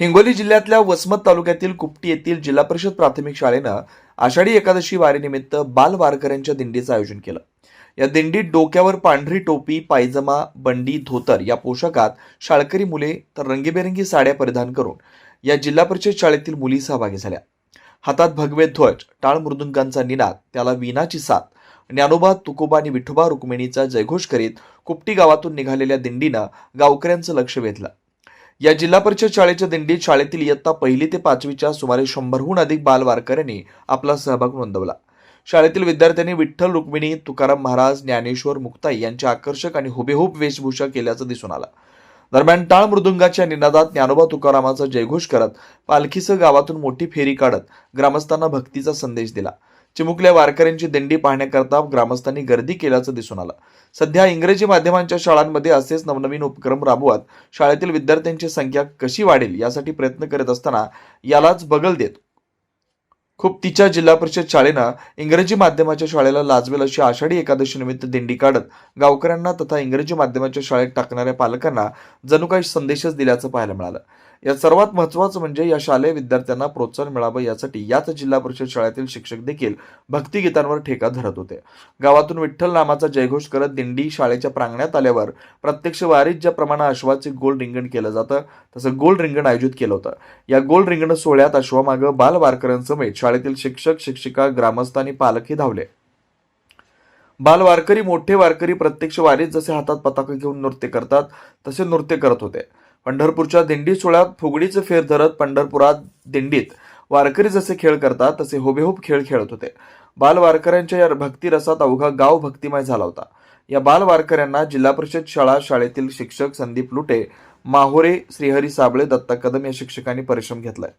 हिंगोली जिल्ह्यातल्या वसमत तालुक्यातील कुपटी येथील जिल्हा परिषद प्राथमिक शाळेनं आषाढी एकादशी वारीनिमित्त बाल वारकऱ्यांच्या दिंडीचं आयोजन केलं. या दिंडीत डोक्यावर पांढरी टोपी पायजमा बंडी धोतर या पोशाखात शाळकरी मुले तर रंगीबेरंगी साड्या परिधान करून या जिल्हा परिषद शाळेतील मुली सहभागी झाल्या. हातात भगवे ध्वज टाळ मृदुंगांचा निनाद त्याला विनाची साथ ज्ञानोबा तुकोबा आणि विठोबा रुक्मिणीचा जयघोष करीत कुपटी गावातून निघालेल्या दिंडीनं गावकऱ्यांचं लक्ष वेधलं. या जिल्हा परिषद शाळेच्या दिंडीत शाळेतील इयत्ता पहिली ते पाचवीच्या सुमारे शंभरहून अधिक बालवारकऱ्यांनी आपला सहभाग नोंदवला. शाळेतील विद्यार्थ्यांनी विठ्ठल रुक्मिणी तुकाराम महाराज ज्ञानेश्वर मुक्ताई यांच्या आकर्षक आणि हुबेहूब वेशभूषा केल्याचं दिसून आलं. दरम्यान टाळ मृदुंगाच्या निनादात ज्ञानोबा तुकारामाचा जयघोष करत पालखीसह गावातून मोठी फेरी काढत ग्रामस्थांना भक्तीचा संदेश दिला. चिमुकल्या वारकऱ्यांची दिंडी पाहण्याकरता ग्रामस्थांनी गर्दी केल्याचं दिसून आलं. सध्या इंग्रजी माध्यमांच्या शाळांमध्ये असेच नवनवीन उपक्रम राबवत शाळेतील विद्यार्थ्यांची संख्या कशी वाढेल यासाठी प्रयत्न करत असताना यालाच बगल देत खूप तिच्या जिल्हा परिषद शाळेनं इंग्रजी माध्यमाच्या शाळेला लाजवेल अशी आषाढी एकादशी निमित्त दिंडी काढत गावकऱ्यांना तथा इंग्रजी माध्यमाच्या शाळेत टाकणाऱ्या पालकांना जणू काही संदेशच दिल्याचं पाहायला मिळालं. यात सर्वात महत्त्वाचं म्हणजे या शालेय विद्यार्थ्यांना प्रोत्साहन मिळावं यासाठी याच जिल्हा परिषद शाळेतील शिक्षक देखील भक्तिगीतांवर ठेका धरत होते. गावातून विठ्ठल नामाचा जयघोष करत दिंडी शाळेच्या प्रांगणात आल्यावर प्रत्यक्ष वारीत ज्याप्रमाणे अश्वाचे गोल रिंगण केलं जातं तसं गोल रिंगण आयोजित केलं होतं. या गोल रिंगण सोहळ्यात अश्वामागं बाल वारकऱ्यांसमेत शाळेतील शिक्षक शिक्षिका ग्रामस्थ आणि पालकही धावले. बाल वारकरी मोठे वारकरी प्रत्यक्ष वारीत जसे हातात पताका घेऊन नृत्य करतात तसे नृत्य करत होते. पंढरपूरच्या दिंडी सोहळ्यात फुगडीचे फेर धरत पंढरपुरात दिंडीत वारकरी जसे खेळ करतात तसे होबेहूब खेळ खेळत होते. बाल वारकऱ्यांच्या या भक्तिरसात अवघा गाव भक्तिमय झाला होता. या बाल वारकऱ्यांना जिल्हा परिषद शाळा शाळेतील शिक्षक संदीप लुटे माहोरे श्रीहरी साबळे दत्ता कदम या शिक्षकांनी परिश्रम घेतलाय.